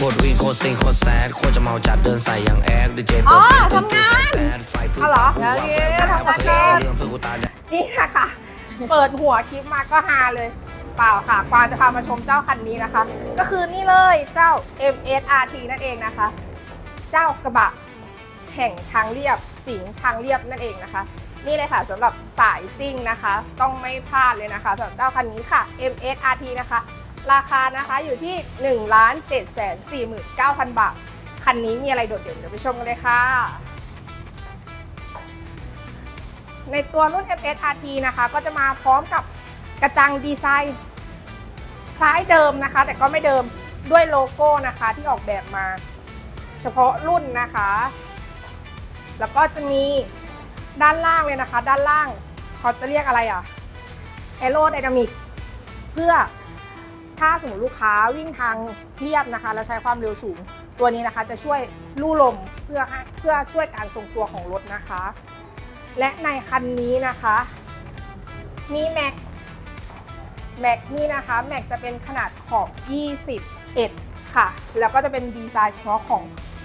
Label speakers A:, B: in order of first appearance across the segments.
A: คตรวิ่งโคตรซิงโคตรแซดโคตรจะเมาจัดเดินใส่อย่างแอคดีเจ
B: อ๋
A: ตัว
B: อ
A: จริง
B: ทำงาน
A: แอดไฟพึ่ง
B: อ๋อเหรอ
A: กู
B: โอเค
A: ว่า
B: ทำงานก่อน
A: เรื่องเพื่อกูตาย
B: นี่นะคะเปิดหัวคลิปมาก็ฮาเลย เปล่าค่ะกวางจะพามาชมเจ้าคันนี้นะคะ ก็คือนี่เลยเจ้า MSRT นั่นเองนะคะ เจ้ากระบะแห่งทางเรียบสิงห์ทางเรียบนั่นเองนะคะ นี่เลยค่ะสำหรับสายซิ่งนะคะ ต้องไม่พลาดเลยนะคะสำหรับเจ้าคันนี้ค่ะ MSRT นะคะ ราคานะคะอยู่ที่ 1 7 4 9 0 0 0 บาท คันนี้มีอะไรโดดเด่นเดี๋ยวไปชมกันเลยค่ะ ในตัวรุ่น FSRT นะคะ ก็จะมาพร้อมกับกระจังดีไซน์คล้ายเดิมนะคะ แต่ก็ไม่เดิมด้วยโลโก้นะคะที่ออกแบบมา เฉพาะรุ่นนะคะ แล้วก็จะมีด้านล่างเลยนะคะ ด้านล่างเขาจะเรียกอะไรอะ Aerodynamic เพื่อ ถ้าสมมติลูกค้าวิ่งทางเรียบนะคะ แล้วใช้ความเร็วสูง ตัวนี้นะคะจะช่วยลู่ลมเพื่อให้เพื่อช่วยการทรงตัวของรถนะคะ และในคันนี้นะคะมีแม็กแม็กนี่นะคะแม็กจะเป็นขนาดขอบ 21 ค่ะ แล้วก็จะเป็นดีไซน์เฉพาะของ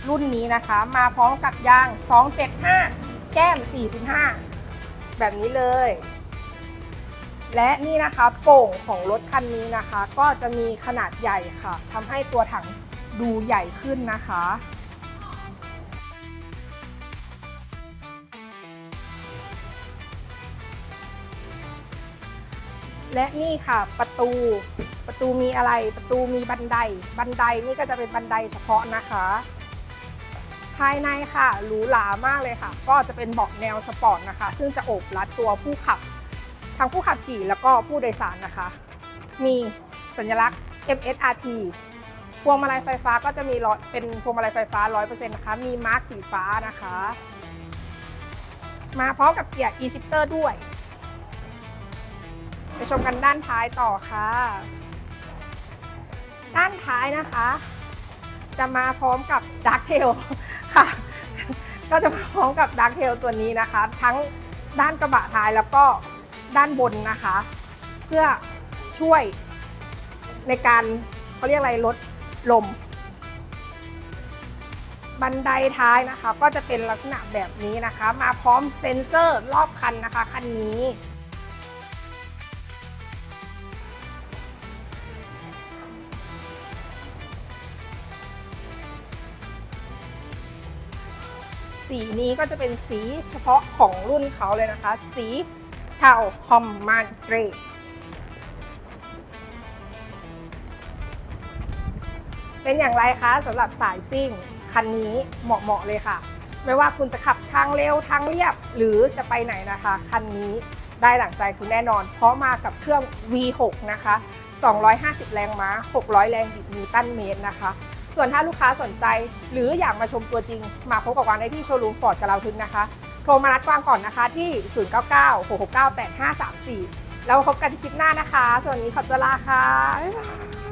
B: รุ่นนี้นะคะ มาพร้อมกับยาง 275 แก้ม 45 แบบนี้เลย และนี่นะคะโป่งของรถคันนี้นะคะ ก็จะมีขนาดใหญ่ค่ะทำให้ตัวถังดูใหญ่ขึ้นนะคะ และนี่ค่ะประตูประตูมีอะไรประตูมีบันได บันไดนี่ก็จะเป็นบันไดเฉพาะนะคะ ภายในค่ะหรูหรามากเลยค่ะ ก็จะเป็นเบาะแนวสปอร์ตนะคะ ซึ่งจะโอบรัดตัวผู้ขับ ทั้งผู้ขับขี่แล้วก็ผู้โดยสารนะคะ มีสัญลักษณ์ MSRT พวงมาลัยไฟฟ้าก็จะมีร้อยเป็นพวงมาลัยไฟฟ้า 100%นะคะ มีมาร์กสีฟ้านะคะ มาพร้อมกับเกียร์ e-shifter ด้วย ไปชมกันด้านท้ายต่อค่ะ ด้านท้ายนะคะ จะมาพร้อมกับ Dark Tail ค่ะ ก็จะมาพร้อมกับ Dark Tail ตัวนี้นะคะ ทั้งด้านกระบะท้ายแล้วก็ ด้านบนนะคะ เพื่อช่วยในการเขาเรียกอะไรลดลม บันไดท้ายนะคะ ก็จะเป็นลักษณะแบบนี้นะคะ มาพร้อมเซ็นเซอร์รอบคันนะคะคันนี้ สีนี้ก็จะเป็นสีเฉพาะของรุ่นเขาเลยนะคะ สี เทาคอมมานเกรเป็นอย่างไรคะสำหรับสายซิ่ง คันนี้เหมาะๆเลยค่ะ ไม่ว่าคุณจะขับทางเร็วทางเรียบ หรือจะไปไหนนะคะ คันนี้ได้หลังใจคุณแน่นอน เพราะมากับเครื่อง V6 นะคะ 250 แรงม้า 600 แรงบิดนิวตันเมตรนะคะส่วนถ้าลูกค้าสนใจ หรืออยากมาชมตัวจริง มาพบกับวางได้ที่โชว์รูมฟอร์ดกับเราทึกนะคะ โทรมานัดกวางก่อนนะคะที่ 099 669 8534 แล้วพบกันคลิปหน้านะคะ ส่วนวันนี้ขอตัวลาค่ะบ๊ายบาย